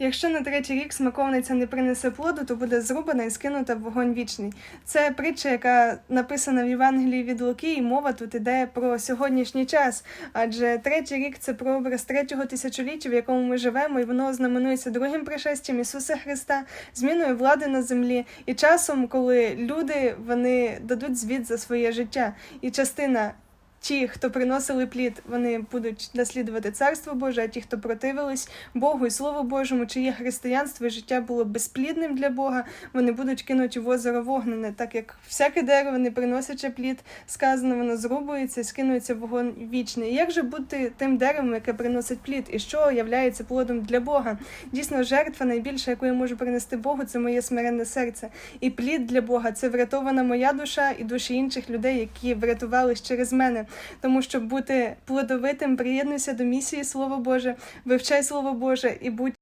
Якщо на третій рік смаковниця не принесе плоду, то буде зрубана і скинута в вогонь вічний. Це притча, яка написана в Євангелії від Луки, і мова тут іде про сьогоднішній час. Адже третій рік це прообраз третього тисячоліття, в якому ми живемо, і воно знаменується другим пришестям Ісуса Христа, зміною влади на землі і часом, коли люди вони дадуть звіт за своє життя. І частина Ті, хто приносили плід, вони будуть наслідувати царство Боже, а ті, хто противились Богу і Слову Божому, чиє християнство і життя було безплідним для Бога, вони будуть кинуті в озеро вогнене, так як всяке дерево, не приносячи плід, сказано, воно зрубується скинується вогонь вічний. Як же бути тим деревом, яке приносить плід, і що являється плодом для Бога? Дійсно, жертва найбільша, яку я можу принести Богу, це моє смиренне серце. І плід для Бога це врятована моя душа і душі інших людей, які врятувались через мене. Тому щоб бути плодовитим, приєднуйся до місії Слово Боже, вивчай Слово Боже і будь